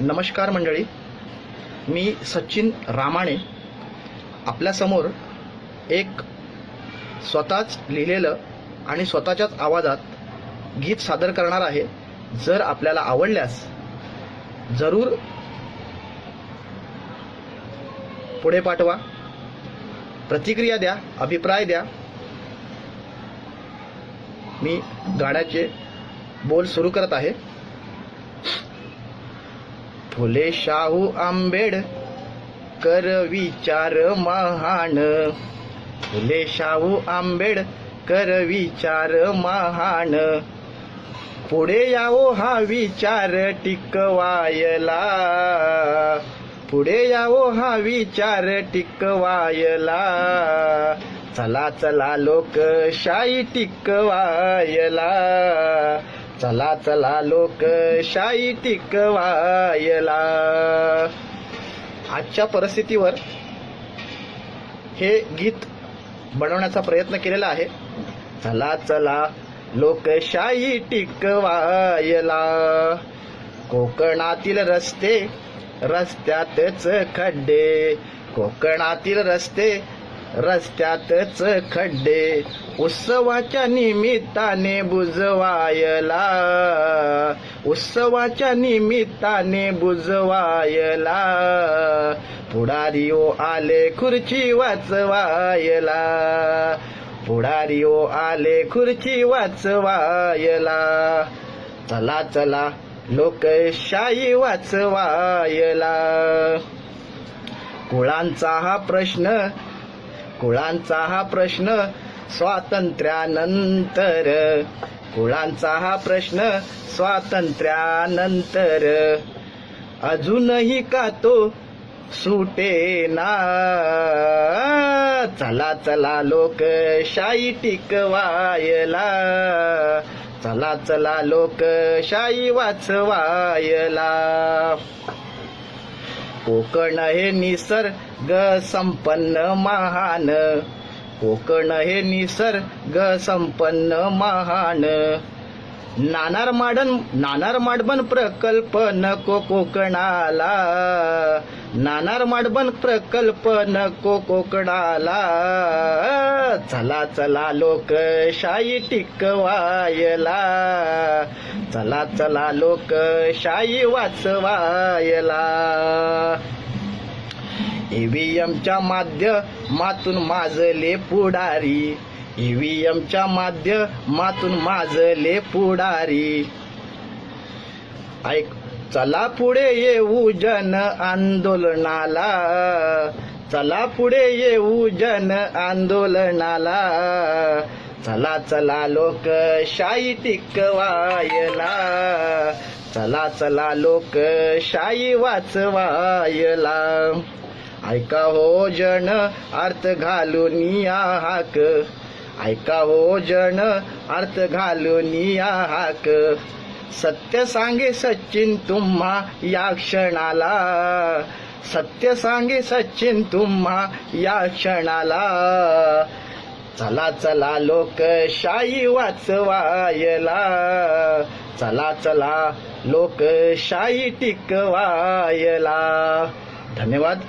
नमस्कार मंडळी. मी सचिन रामाणे. आपल्यासमोर एक स्वतःच लिहिलेलं आणि स्वतःच्याच आवाजात गीत सादर करणार आहे. जर आपल्याला आवडल्यास जरूर पुढे पाठवा. प्रतिक्रिया द्या अभिप्राय द्या. मी गाण्याचे बोल सुरू करत आहे. फुले शाहू आंबेड कर विचार महान. फुले शाहू आंबेड कर विचार महान. पुढे यावो हा विचार टिकवायला. पुढे यावो हा विचार टिकवायला. चला चला लोकशाही टिकवायला. चला चला लोकशाही टिकवायला. आजच्या परिस्थितीवर हे गीत बनवण्याचा प्रयत्न केलेला आहे. चला चला लोकशाही टिकवायला. कोकणातील रस्ते रस्त्यातच खड्डे कोकणातील रस्ते रस्त्यातच खड्डे उत्सवाच्या निमित्ताने बुजवायला. उत्सवाच्या निमित्ताने बुजवायला. पुढारीओ आले खुर्ची वाचवायला. पुढारीओ आले खुर्ची वाचवायला. चला चला लोकशाही वाचवायला. कुळांचा हा प्रश्न कुळांचा हा प्रश्न स्वातंत्र्यानंतर. कुळांचा हा प्रश्न स्वातंत्र्यानंतर. अजूनही का तो सुटे ना चला चला लोकशाही टिकवायला. चला चला लोकशाही वाचवायला. कोकण हे निसर्ग संपन्न महान. कोकण हे निसर्ग संपन्न महान. नाणार माडन नाणार माडबन प्रकल्प नको कोकणाला. नाणार माडबन प्रकल्प नको कोकणाला. चला चला लोकशाही टिकवायला. चला चला लोकशाही वाचवायला. ईव्हीएमच्या माध्यमातून माजले पुढारी. ईव्हीएमच्या माध्यमातून माजले पुढारी. ऐक चला पुढे येऊ जन आंदोलनाला. चला पुढे येऊ जन आंदोलनाला. चला चला लोक शाही टिकवायला. चला चला लोक शाही वाचवायला. ऐका हो जन अर्थ घालून या हाक. ऐका हो जन अर्थ घालून या हाक. सत्य सांगे सचिन तुम्हा या क्षणाला. सत्य सांगे सचिन तुम्हा या क्षणाला. चला चला लोकशाही वाचवायला. चला चला लोकशाही टिकवायला. धन्यवाद.